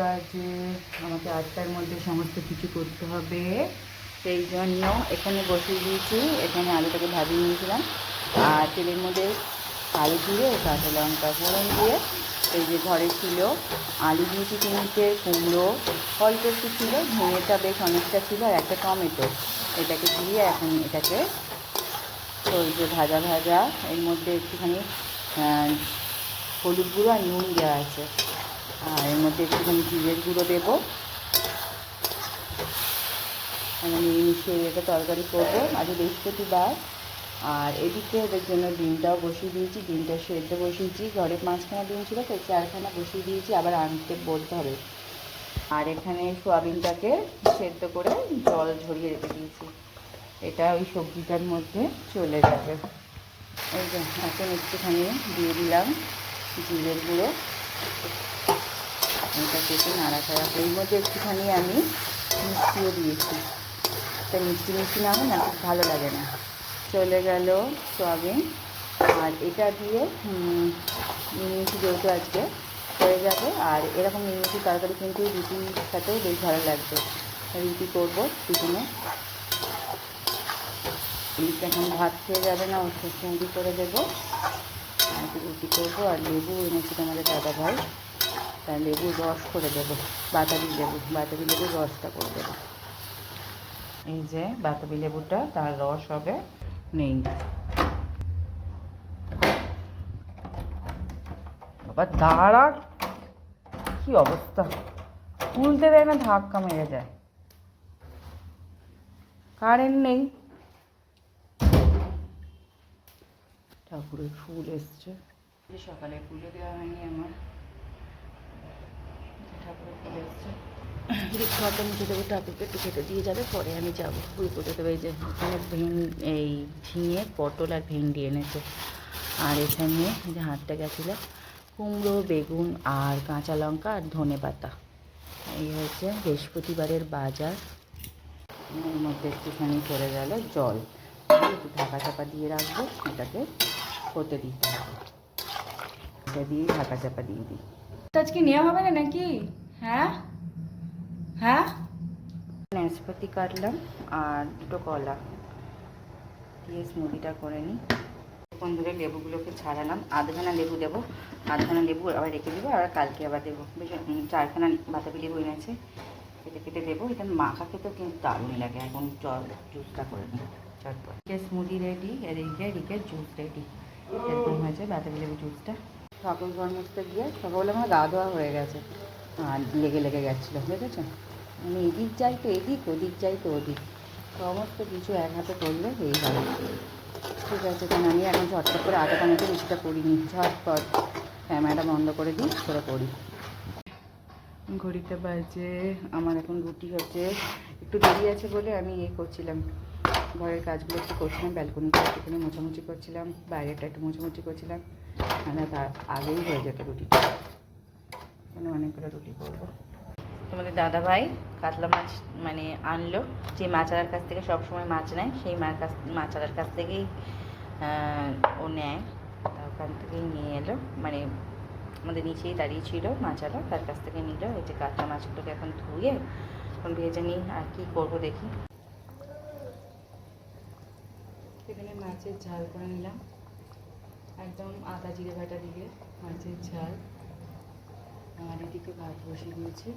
বাজে, আমাকে আটটার মধ্যে সমস্ত কিছু করতে হবে। সেই জন্য এখানে বসিয়ে দিয়েছি। এখানে আলুটাকে ভাবিয়ে নিয়েছিলাম। আর তেলের মধ্যে কালো জিরে কাঁচা লঙ্কা ফোড়ন দিয়ে এই যে ঘরে ছিল, আলু দিয়েছি তিনটে কুমড়ো, অল্প একটু ছিল ঝিঙেটা বেশ অনেকটা ছিল আর একটা টমেটো। এটাকে দিয়ে এখন এটাকে চলছে ভাজা ভাজা, এর মধ্যে একটুখানি হলুদ গুঁড়ো আর নুন দেওয়া আছে। আর এর মধ্যে একটুখানি জিরের গুঁড়ো দেবো। আমি নিরামিষে এটা তরকারি করব আজ বৃহস্পতিবার। আর এদিকে ওদের জন্য ডিমটাও বসিয়ে দিয়েছি, ডিমটা সেদ্ধ বসিয়েছি। ঘরে পাঁচখানা ডিম ছিল, তো চারখানা বসিয়ে দিয়েছি, আবার আনতে বলতে হবে। আর এখানে সোয়াবিনটাকে সেদ্ধ করে জল ঝরিয়ে রেখে দিয়েছি। এটা ওই সবজিটার মধ্যে চলে যাবে। এই যে, এখন একটুখানি দিয়ে দিলাম জিরের গুঁড়ো। এটা কেটে নাড়াচাড়া করে এর মধ্যে একটুখানি আমি মিষ্টিও দিয়েছি। তা মিষ্টি মিষ্টি না হয় না খুব ভালো লাগে না। চলে গেল সোয়াবিন। আর এটা দিয়ে হুম, যেহেতু আজকে হয়ে যাবে আর এরকম নিরামিষ তরকারি কিন্তু রুটির সাথেও বেশ ভালো লাগবে। রুটি করব টিফিনে। এদিকে এখন ভাত খেয়ে যাবে না মুড়ি করে দেবো। আর রুটি করব আর লেবু এনেছি তোমাদের দাদা ভাই। লেবুর রস করে দেবো, বাতাবি লেবু, বাতাবি লেবুর রসটা করে দেবো। এই যে বাতাবি লেবুটা, তার রস হবে নেই। বাবা, দাঁড়া! কি অবস্থা? তুলতে দেয় না, ধাক্কা মেরে যায়। কারেন্ট নেই। ঠাকুরের ফুল এসছে। সকালে পুজো দেওয়া হয়নি আমার। খাওয়াটা মুছে দেবো ঠাকুরকে একটু খেতে দিয়ে যাবে পরে আমি যাব ফুল দেবো এই যে এখানে এই ঝিঙে পটল আর ভেন্ডি এনেছে আর এখানে যে হাটটা গেছিল কুমড়ো বেগুন আর কাঁচা লঙ্কা আর ধনে পাতা এই হচ্ছে বৃহস্পতিবারের বাজার এর মধ্যে একটুখানি পড়ে গেল জল একটু ঢাকা চাপা দিয়ে রাখব এটাকে হতে দিতে হবে এটা দিয়ে ঢাকা চাপা দিয়ে দিই আজকে নেওয়া হবে না নাকি? হ্যাঁ? হ্যাঁ? নাশপাতি কাটলাম আর দুটো কলা। দিয়ে স্মুদিটা করে নিই। কোন ধরে লেবুগুলোকে ছাড়ালাম। আধখানা লেবু দেবো। আধখানা লেবু আবার রেখে দেবো আর কালকে আবার দেবো। বেশ চারখানা বাতাবি লেবু এনেছে। কেটে কেটে দেবো। এটা মাখা খেতেও কিন্তু দারুণ লাগে। এখন জল জুসটা করে নিই। চটপট। স্মুদি রেডি এদিকে এদিকে জুস রেডি এরকম হয়েছে বাতাবি লেবু জুসটা ঠাকুর ঘর মুছতে গিয়ে সকালবেলা আমার গা ধোয়া হয়ে গেছে। আর লেগে লেগে গেছিল বুঝেছ? আমি এদিক যাই তো এদিক, ওদিক যাই তো ওদিক। সমস্ত কিছু এক হাতে করলে এই হবে ঠিক আছে কারণ আমি এখন ঝটপট করে আটা বানাতে রুটিটা করিনি ঝটপট। ক্যামেরাটা বন্ধ করে দিই, করে করি ঘড়িতে বাজে, আমার এখন রুটি হচ্ছে। একটু দেরি আছে বলে আমি ইয়ে করছিলাম। ঘরের কাজগুলো একটু করছিলাম ব্যালকনিটা একটুখানি মোছামুছি করছিলাম, বাইরেটা একটু মোছামুছি করছিলাম। মানে তার আগেই হয়ে যেত রুটিটা। মানে অনেকগুলো রুটি করব। তোমাদের দাদা ভাই কাতলা মাছ মানে আনলো, যে মাচারার কাছ থেকে সব সময় মাছ নেয়, সেই মার কাছ মাচারার কাছ থেকেই ও নেয়। তা ওখান থেকেই নিয়ে এলো। মানে আমাদের নিচেই দাঁড়িয়ে ছিল মাচারা তার কাছ থেকে নিল। এই যে কাতলা মাছগুলোকে এখন ধুয়ে, এখন ভেজে নিই, আর কি করব দেখি। এখানে মাছের ঝাল করে নিলাম। একদম আদা জিরে বাটা দিয়ে মাছের ঝাল। আর এদিকে ভাত বসে দিয়েছি